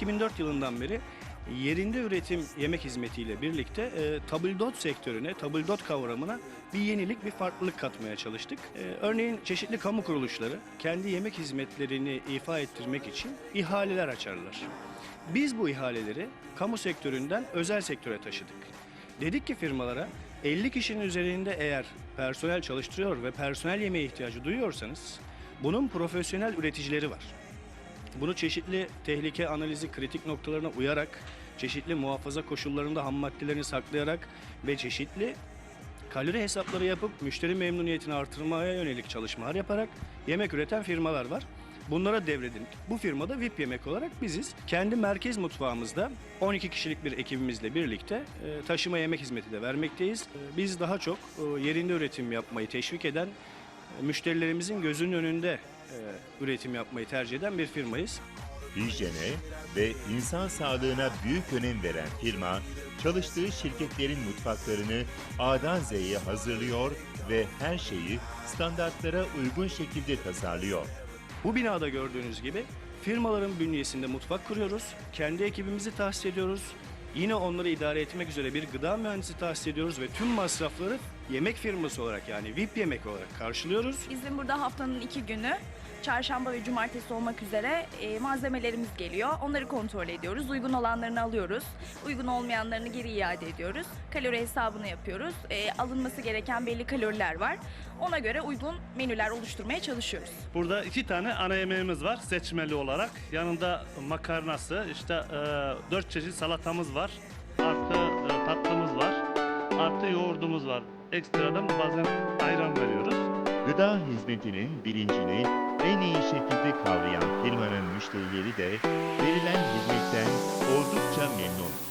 2004 yılından beri yerinde üretim yemek hizmetiyle birlikte e, tabldot sektörüne, tabldot kavramına bir yenilik, bir farklılık katmaya çalıştık. E, örneğin çeşitli kamu kuruluşları kendi yemek hizmetlerini ifa ettirmek için ihaleler açarlar. Biz bu ihaleleri kamu sektöründen özel sektöre taşıdık. Dedik ki firmalara 50 kişinin üzerinde eğer personel çalıştırıyor ve personel yemeğe ihtiyacı duyuyorsanız bunun profesyonel üreticileri var. Bunu çeşitli tehlike analizi kritik noktalarına uyarak, çeşitli muhafaza koşullarında ham maddelerini saklayarak ve çeşitli kalori hesapları yapıp müşteri memnuniyetini artırmaya yönelik çalışmalar yaparak yemek üreten firmalar var. Bunlara devredildik. Bu firmada VIP yemek olarak biziz. Kendi merkez mutfağımızda 12 kişilik bir ekibimizle birlikte e, taşıma yemek hizmeti de vermekteyiz. E, Biz daha çok e, yerinde üretim yapmayı teşvik eden, müşterilerimizin gözünün önünde üretim yapmayı tercih eden bir firmayız. Hijyene ve insan sağlığına büyük önem veren firma, çalıştığı şirketlerin mutfaklarını A'dan Z'ye hazırlıyor ve her şeyi standartlara uygun şekilde tasarlıyor. Bu binada gördüğünüz gibi firmaların bünyesinde mutfak kuruyoruz. Kendi ekibimizi tahsis ediyoruz. Yine onları idare etmek üzere bir gıda mühendisi tahsis ediyoruz ve tüm masrafları yemek firması olarak yani VIP yemek olarak karşılıyoruz. Bizim burada haftanın iki günü çarşamba ve cumartesi olmak üzere e, malzemelerimiz geliyor. Onları kontrol ediyoruz. Uygun olanlarını alıyoruz. Uygun olmayanlarını geri iade ediyoruz. Kalori hesabını yapıyoruz. E, alınması gereken belli kaloriler var. Ona göre uygun menüler oluşturmaya çalışıyoruz. Burada iki tane ana yemeğimiz var seçmeli olarak. Yanında makarnası, işte e, dört çeşit salatamız var. Artı e, tatlımız var. Artı yoğurdumuz var. Ekstradan bazen ayran veriyoruz. Gıda hizmetinin bilincini en iyi şekilde kavrayan firmanın müşterileri de verilen hizmetten oldukça memnun.